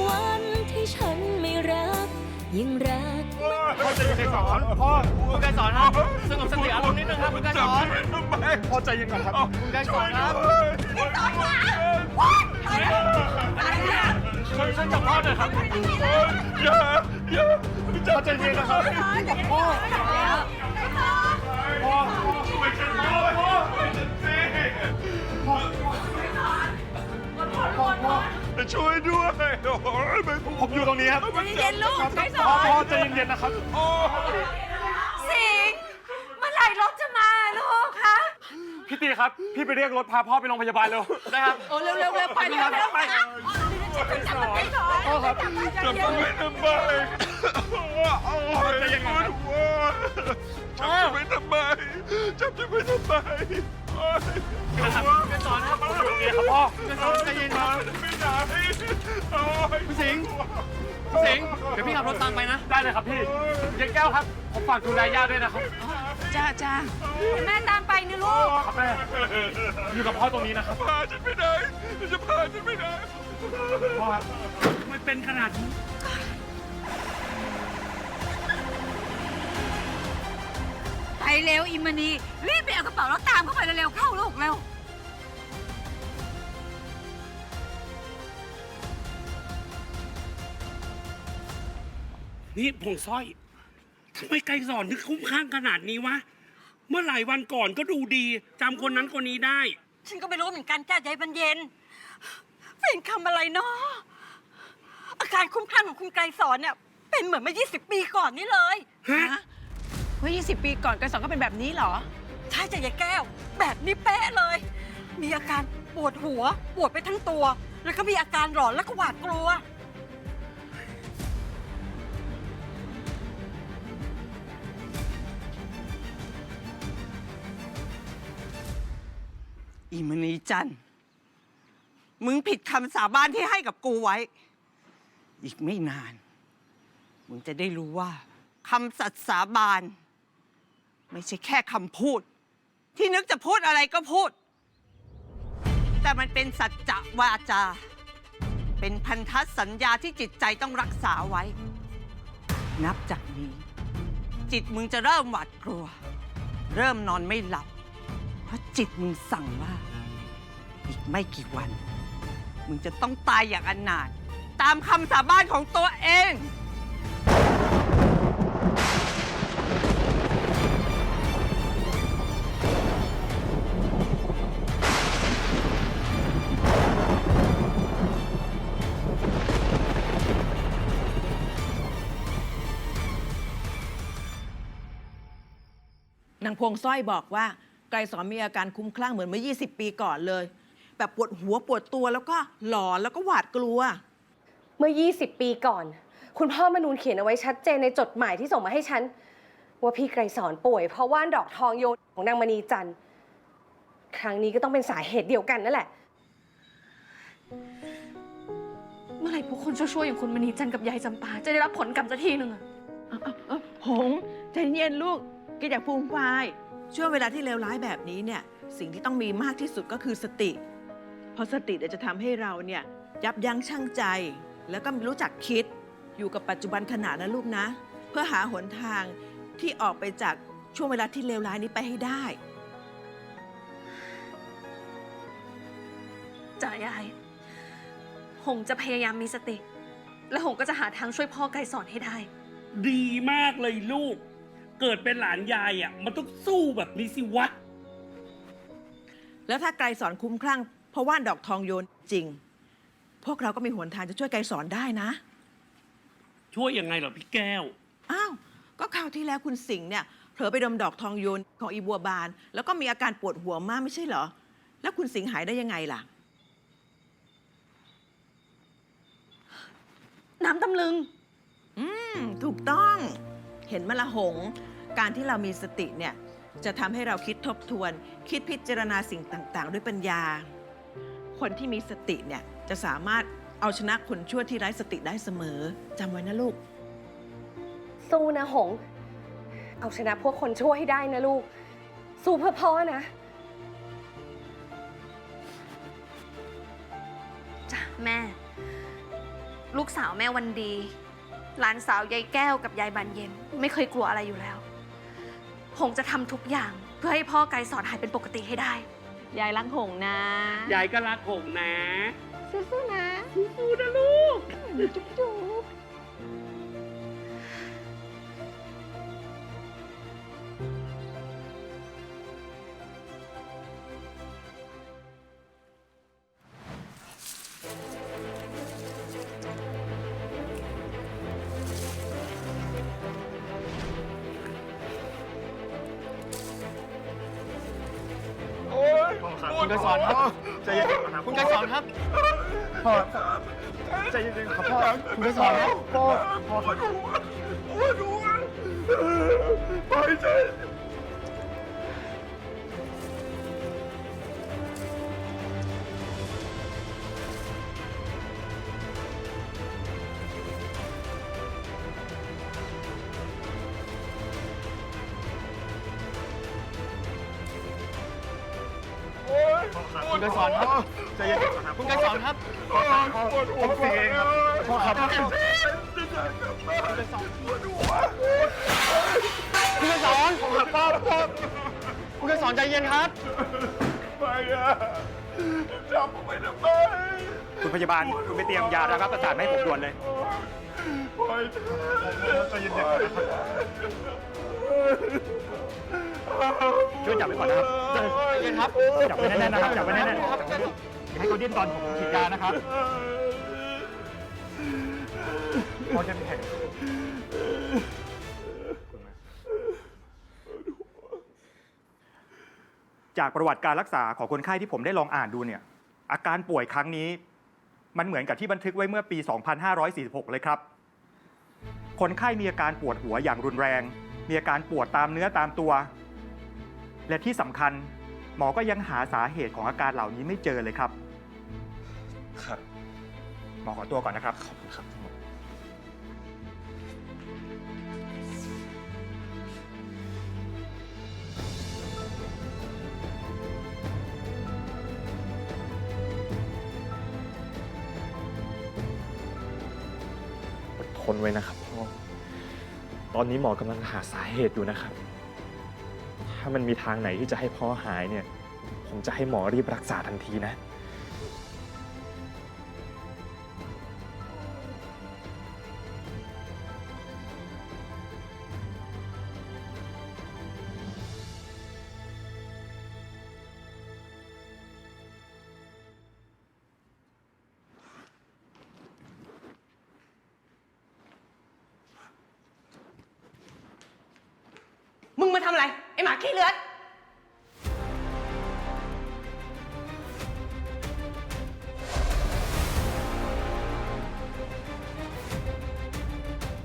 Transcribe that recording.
วันที่ฉันไม่รักยังรัก พ่อใจเย็นก่อนพ่อคุณไกรสอนครับสงบสติอารมณ์นิดนึงครับคุณไกรสอนพ่อใจเย็นก่อนครับคุณไกรสอนครับช่วยฉันจับพ่อหน่อยครับอย่าอย่าพ่อใจเย็นนะครับพ่อพ่อไม่ใช่พ่อ ช่วยด้วยโอ้ยผมอยู่ตรงนี้ครับใจเย็นๆลูกไกรสอนพ่อพ่อใจเย็นๆนะครับสิงห์เมื่อไหร่รถจะมาลูกคะพี่ตีครับ พี่ไปเรียกรถพาพ่อไปโรงพยาบาลเร็วได้ครับ โอ้เร็วเร็วเร็วไปเร็วเร็วไปจับมันไกรสอนพ่อครับจับมันไม่ทำไมจะยังไงจับจะไม่ทำไมจับจะไม่ทำไม นะครับจะสอนครับอยู่ตรงนี้ครับพ่อจะสอนใจเย็นครับไม่ได้พี่สิงห์พี่สิงห์เดี๋ยวพี่ขับรถตามไปนะ ได้เลยครับพี่เย็นแก้วครับ ผมฝากดูแลย่าด้วยนะครับจ้าจ้าแม่ตามไปนะลูก ครับแม่อยู่กับพ่อตรงนี้นะครับพาฉันไม่ได้จะพาฉันไม่ได้พ่อครับไม่เป็นขนาดนี้ เร็วอิมานีรีบไปเอากระเป๋าแล้วตามเข้าไปเร็วๆเข้าลูกเร็วนี่ผงสร้อยทำไมไกรสอนถึงคุ้มข้างขนาดนี้วะ เมื่อหลายวันก่อนก็ดูดีจำคนนั้นคนนี้ได้ ฉันก็ไม่รู้เหมือนกันจ้าใจมันเย็น เป็นคำอะไรเนาะอาการคุ้มคลั่งของคุณไกรสอนเนี่ยเป็นเหมือนเมื่อ 20 ปีก่อนนี่เลยฮะ เมื่อ 20 ปีก่อนไกรสอนก็เป็นแบบนี้เหรอ ใช่จ้ะยายแก้ว แบบนี้เป๊ะเลย มีอาการปวดหัว ปวดไปทั้งตัว แล้วก็มีอาการหลอนและก็หวาดกลัว อีมณีจันทร์มึงผิดคำสาบานที่ให้กับกูไว้ อีกไม่นาน มึงจะได้รู้ว่าคำสัตย์สาบาน ไม่ใช่แค่คำพูด ที่นึกจะพูดอะไรก็พูด แต่มันเป็นสัจจะวาจา เป็นพันธสัญญาที่จิตใจต้องรักษาไว้ นับจากนี้ จิตมึงจะเริ่มหวาดกลัว เริ่มนอนไม่หลับ เพราะจิตมึงสั่งว่า อีกไม่กี่วัน มึงจะต้องตายอย่างอนาถตามคำสาบานของตัวเอง นางพวงสร้อยบอกว่า ไกรสอนมีอาการคลุ้มคลั่งเหมือนเมื่อ 20 ปีก่อนเลย แบบปวดหัวปวดตัวแล้วก็หลอนแล้วก็หวาดกลัว เมื่อ 20 ปีก่อน คุณพ่อมนูนเขียนเอาไว้ชัดเจนในจดหมายที่ส่งมาให้ฉัน ว่าพี่ไกรสอนป่วย เพราะว่านดอกทองโยนของนางมณีจันทร์ครั้งนี้ก็ต้องเป็นสาเหตุเดียวกันนั่นแหละ เมื่อไหร่พวกคนชั่วๆอย่างคุณมณีจันทร์กับยายจำปาจะได้รับผลกรรมสักทีหนึ่งอะหงใจเย็นลูก แกอย่าฟูมฟายช่วงเวลาที่เลวร้ายแบบนี้เนี่ย สิ่งที่ต้องมีมากที่สุดก็คือสติ เพราะสติเนี่ยจะทำให้เราเนี่ยยับยั้งชั่งใจ แล้วก็รู้จักคิดอยู่กับปัจจุบันขณะนะลูกนะ เพื่อหาหนทางที่ออกไปจากช่วงเวลาที่เลวร้ายนี้ไปให้ได้จ่ายาย หงจะพยายามมีสติ และหงก็จะหาทางช่วยพ่อไกรสอนให้ได้ ดีมากเลยลูก เกิดเป็นหลานยายอะ มันต้องสู้แบบนี้สิวะ แล้วถ้าไกรสอนคุ้มคลั่ง เพราะว่านดอกทองโยนจริง พวกเราก็มีหนทางจะช่วยไกรสอนได้นะ ช่วยยังไงเหรอพี่แก้ว อ้าว ก็คราวที่แล้วคุณสิงห์เนี่ยเผลอไปดมดอกทองโยนของอีบัวบาน แล้วก็มีอาการปวดหัวมากไม่ใช่เหรอ แล้วคุณสิงห์หายได้ยังไงล่ะ น้ำตำลึง อืม ถูกต้อง เห็นมะละหง การที่เรามีสติเนี่ยจะทำให้เราคิดทบทวน คิดพิจารณาสิ่งต่างๆ ด้วยปัญญา คนที่มีสติเนี่ยจะสามารถเอาชนะคนชั่วที่ไร้สติได้เสมอจำไว้นะลูก สู้นะหง เอาชนะพวกคนชั่วให้ได้นะลูก สู้เพื่อพ่อนะจ้ะแม่ ลูกสาวแม่วันดี หลานสาวยายแก้วกับยายบานเย็น ไม่เคยกลัวอะไรอยู่แล้วห งจะทำทุกอย่าง เพื่อให้พ่อไกรสอนหายเป็นปกติให้ได้ ยายรักหงนะ ยายก็รักหงนะ สู้ๆนะ สู้ๆนะลูก จุ๊บ คุณไกรสอนครับใจเย็นคุณไกรสอนครับพ่อใจเย็นๆครับพ่อคุณไกรสอนครับพ่อพ่อครับโอ้ ไกรสอนครับใจเย็นๆคุณไกรสอนครับปวดหัวผมเสียเองครับพ่อครับจะได้กลับบ้านปวดหัวคุณไกรสอนผมขับพ่อพ่อคุณไกรสอนใจเย็นครับไปอะจับผมไปทำไมคุณพยาบาลคุณไปเตรียมยาระงับประสาทให้ผมด่วนเลยปล่อยใจเย็นๆนะครับ ช่วยจับไว้ก่อนนะครับใจเย็นครับ จับไว้แน่นๆนะครับ จับไว้แน่นๆนะครับอย่าให้เขาดิ้นตอนผมฉีดยานะครับพอจะมีแผลจากประวัติการรักษาของคนไข้ที่ผมได้ลองอ่านดูเนี่ย อาการป่วยครั้งนี้ มันเหมือนกับที่บันทึกไว้เมื่อปี 2546 เลยครับ คนไข้มีอาการปวดหัวอย่างรุนแรง มีอาการปวดตามเนื้อตามตัว และที่สำคัญหมอก็ยังหาสาเหตุของอาการเหล่านี้ไม่เจอเลยครับ ครับ หมอขอตัวก่อนนะครับ ขอบคุณครับอดทนไว้นะครับพ่อตอนนี้หมอกำลังหาสาเหตุอยู่นะครับ ถ้ามันมีทางไหนที่จะให้พ่อหายเนี่ย ผมจะให้หมอรีบรักษาทันทีนะ งมาทำอะไร ไอหมาขี้เลือด